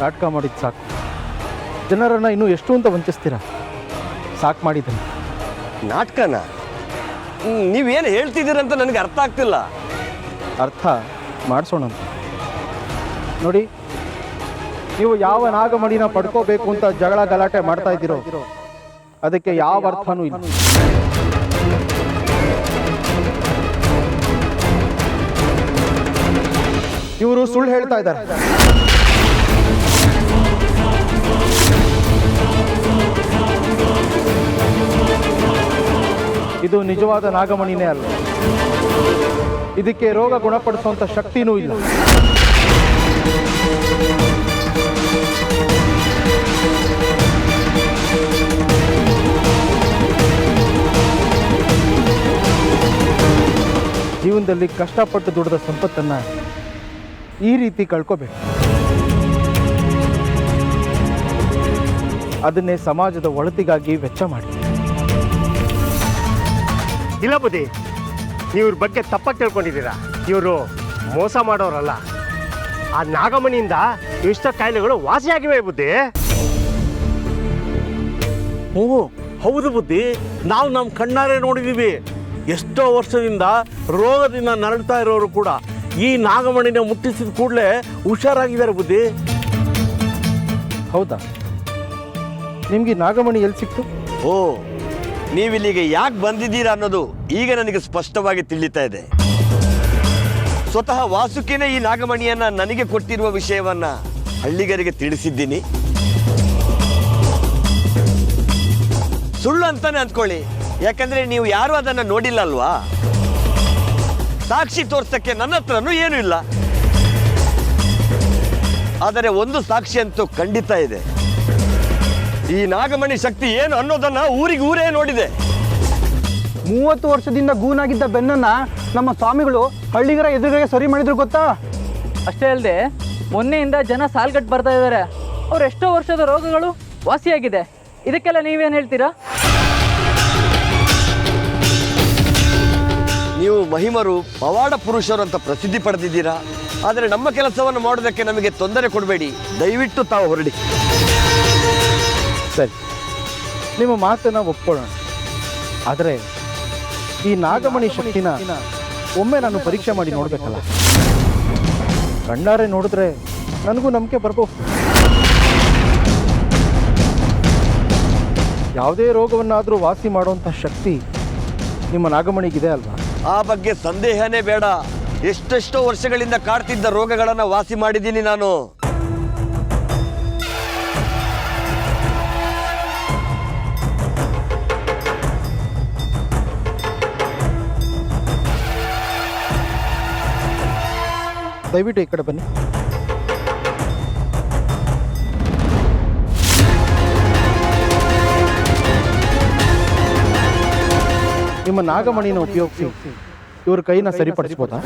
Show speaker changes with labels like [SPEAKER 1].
[SPEAKER 1] ನಾಟಕ ಮಾಡಿದ್ದು ಸಾಕು. ಜನರನ್ನು ಇನ್ನೂ ಎಷ್ಟು ಅಂತ ವಂಚಿಸ್ತೀರಾ? ಸಾಕು ಮಾಡಿದ್ದೀನಿ.
[SPEAKER 2] ನಾಟಕನ? ನೀವೇನು ಹೇಳ್ತಿದ್ದೀರಂತ ನನಗೆ ಅರ್ಥ ಆಗ್ತಿಲ್ಲ.
[SPEAKER 1] ಅರ್ಥ ಮಾಡಿಸೋಣ. ನೋಡಿ ನೀವು ಯಾವ ನಾಗಮಣಿನ ಪಡ್ಕೋಬೇಕು ಅಂತ ಜಗಳ ಗಲಾಟೆ ಮಾಡ್ತಾ ಇದ್ದೀರೋ ಅದಕ್ಕೆ ಯಾವ ಅರ್ಥನೂ ಇಲ್ಲ. ಇವರು ಸುಳ್ಳು ಹೇಳ್ತಾ ಇದ್ದಾರೆ. ಇದು ನಿಜವಾದ ನಾಗಮಣಿನೇ ಅಲ್ಲ. ಇದಕ್ಕೆ ರೋಗ ಗುಣಪಡಿಸುವಂಥ ಶಕ್ತಿನೂ ಇಲ್ಲ. ಜೀವನದಲ್ಲಿ ಕಷ್ಟಪಟ್ಟು ದುಡಿದ ಸಂಪತ್ತನ್ನು ಈ ರೀತಿ ಕಳ್ಕೋಬೇಕು. ಅದನ್ನೇ ಸಮಾಜದ ಒಳತಿಗಾಗಿ ವೆಚ್ಚ ಮಾಡಿ.
[SPEAKER 3] ಇಲ್ಲ ಬುದ್ಧಿ ನೀವು ಇವ್ರ ಬಗ್ಗೆ ತಪ್ಪಾಗಿ ತಿಳ್ಕೊಂಡಿದ್ದೀರಾ? ಇವರು ಮೋಸ ಮಾಡೋರಲ್ಲ. ಆ ನಾಗಮಣಿಯಿಂದ ಇಷ್ಟ ಕಾಯಿಲೆಗಳು ವಾಸಿಯಾಗಿವೆ ಬುದ್ಧಿ.
[SPEAKER 4] ಹ್ಞೂ ಹೌದು ಬುದ್ಧಿ ನಾವು ನಮ್ಮ ಕಣ್ಣಾರೆ ನೋಡಿದ್ದೀವಿ ಎಷ್ಟೋ ವರ್ಷದಿಂದ ರೋಗದಿಂದ ನರಳ್ತಾ ಇರೋರು ಕೂಡ ಈ ನಾಗಮಣಿನ ಮುಟ್ಟಿಸಿದ ಕೂಡಲೇ ಹುಷಾರಾಗಿದ್ದಾರೆ ಬುದ್ಧಿ.
[SPEAKER 1] ಹೌದಾ? ನಿಮಗೆ ನಾಗಮಣಿ ಎಲ್ಲಿ ಸಿಕ್ತು?
[SPEAKER 2] ಓ ನೀವಿಲ್ಲಿಗೆ ಯಾಕೆ ಬಂದಿದ್ದೀರಾ ಅನ್ನೋದು ಈಗ ನನಗೆ ಸ್ಪಷ್ಟವಾಗಿ ತಿಳಿತಾ ಇದೆ. ಸ್ವತಃ ವಾಸುಕಿನೇ ಈ ನಾಗಮಣಿಯನ್ನ ನನಗೆ ಕೊಟ್ಟಿರುವ ವಿಷಯವನ್ನ ಹಳ್ಳಿಗರಿಗೆ ತಿಳಿಸಿದ್ದೀನಿ. ಸುಳ್ಳು ಅಂತಾನೆ ಅಂದ್ಕೊಳ್ಳಿ. ಯಾಕಂದ್ರೆ ನೀವು ಯಾರು ಅದನ್ನ ನೋಡಿಲ್ಲ ಅಲ್ವಾ ಸಾಕ್ಷಿ ತೋರ್ಸಕ್ಕೆ ನನ್ನ ಹತ್ರನೂ ಏನೂ ಇಲ್ಲ. ಆದರೆ ಒಂದು ಸಾಕ್ಷಿ ಅಂತೂ ಖಂಡಿತ ಇದೆ. ಈ ನಾಗಮಣಿ ಶಕ್ತಿ ಏನು ಅನ್ನೋದನ್ನ ಊರಿಗೆ ಊರೇ ನೋಡಿದೆ.
[SPEAKER 5] ಮೂವತ್ತು ವರ್ಷದಿಂದ ಗೂನಾಗಿದ್ದ ಬೆನ್ನನ್ನ ನಮ್ಮ ಸ್ವಾಮಿಗಳು ಹಳ್ಳಿಗರ ಎದುರಿಗೆ ಸರಿ ಮಾಡಿದ್ರು ಗೊತ್ತಾ?
[SPEAKER 6] ಅಷ್ಟೇ ಅಲ್ಲದೆ ಮೊನ್ನೆಯಿಂದ ಜನ ಸಾಲ್ಗಟ್ಟು ಬರ್ತಾ ಇದ್ದಾರೆ. ಅವ್ರ ಎಷ್ಟೋ ವರ್ಷದ ರೋಗಗಳು ವಾಸಿಯಾಗಿದೆ. ಇದಕ್ಕೆಲ್ಲ ನೀವೇನು ಹೇಳ್ತೀರಾ?
[SPEAKER 2] ನೀವು ಮಹಿಮರು ಪವಾಡ ಪುರುಷರು ಅಂತ ಪ್ರಸಿದ್ಧಿ ಪಡೆದಿದ್ದೀರಾ? ಆದರೆ ನಮ್ಮ ಕೆಲಸವನ್ನು ಮಾಡೋದಕ್ಕೆ ನಮಗೆ ತೊಂದರೆ ಕೊಡಬೇಡಿ. ದಯವಿಟ್ಟು ತಾವು ಹೊರಡಿ.
[SPEAKER 1] ಸರಿ. ನಿಮ್ಮ ಮಾತನ್ನ ಒಪ್ಕೊಳ್ಳೋಣ. ಆದರೆ ಈ ನಾಗಮಣಿ ಶಕ್ತಿನ ಒಮ್ಮೆ ನಾನು ಪರೀಕ್ಷೆ ಮಾಡಿ ನೋಡಬೇಕಲ್ಲ. ಕಣ್ಣಾರೆ ನೋಡಿದ್ರೆ ನನಗೂ ನಂಬಿಕೆ ಬರ್ಬೋದು. ಯಾವುದೇ ರೋಗವನ್ನಾದರೂ ವಾಸಿ ಮಾಡುವಂಥ ಶಕ್ತಿ ನಿಮ್ಮ ನಾಗಮಣಿಗಿದೆ ಅಲ್ವಾ?
[SPEAKER 2] ಆ ಬಗ್ಗೆ ಸಂದೇಹನೇ ಬೇಡ. ಎಷ್ಟೆಷ್ಟೋ ವರ್ಷಗಳಿಂದ ಕಾಡ್ತಿದ್ದ ರೋಗಗಳನ್ನು ವಾಸಿ ಮಾಡಿದ್ದೀನಿ ನಾನು.
[SPEAKER 1] ದಯವಿಟ್ಟು ಈ ಕಡೆ ಬನ್ನಿ. ನಿಮ್ಮ ನಾಗಮಣಿನ ಉಪಯೋಗಿಸಿ ಇವ್ರ ಕೈನ ಸರಿಪಡಿಸ್ಬೋದಾ?